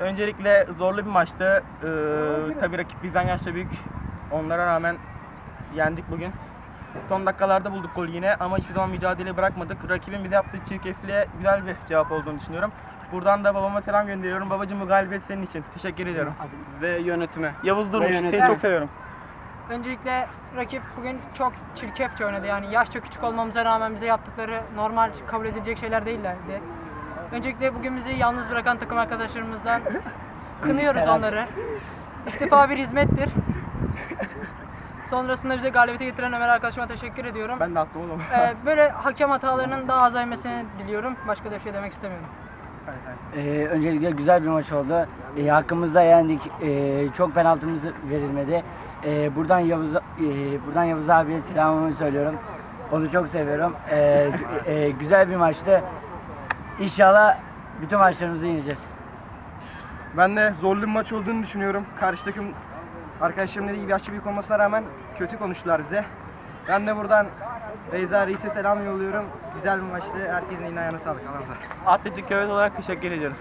Öncelikle zorlu bir maçtı. Ee, tabii rakip bizden yaşça büyük. Onlara rağmen yendik bugün. Son dakikalarda bulduk golü yine ama hiçbir zaman mücadele bırakmadık. Rakibin bize yaptığı çirkefliğe güzel bir cevap olduğunu düşünüyorum. Buradan da babama selam gönderiyorum. Babacığım bu galibiyet senin için. Teşekkür ediyorum. Ve yönetime. Yavuz Durmuş, yönetim. seni çok seviyorum. Öncelikle rakip bugün çok çirkefçe oynadı. Yani yaşça küçük olmamıza rağmen bize yaptıkları normal kabul edilecek şeyler değillerdi. Öncelikle bugün bizi yalnız bırakan takım arkadaşlarımızdan kınıyoruz onları. İstifa bir hizmettir. Sonrasında bize galibiyeti getiren Ömer arkadaşıma teşekkür ediyorum. Ben de attım oğlum. Ee, böyle hakem hatalarının daha azalmasını diliyorum. Başka da bir şey demek istemiyorum. Ee, öncelikle güzel bir maç oldu. Ee, hakkımızda yendik. Ee, çok penaltımız verilmedi. Ee, buradan Yavuz e, buradan Yavuz abiye selamımı söylüyorum. Onu çok seviyorum. Ee, e, güzel bir maçtı. İnşallah bütün maçlarımızı yeneceğiz. Ben de zorlu bir maç olduğunu düşünüyorum. Karşı takım arkadaşlarım dediği gibi yaşça büyük olmasına rağmen kötü konuştular bize. Ben de buradan Beyza Reis'e selam yolluyorum. Güzel bir maçtı. Herkesin eline ayağına sağlık. Allah'a emanet. Atletik Követ olarak teşekkür ediyoruz.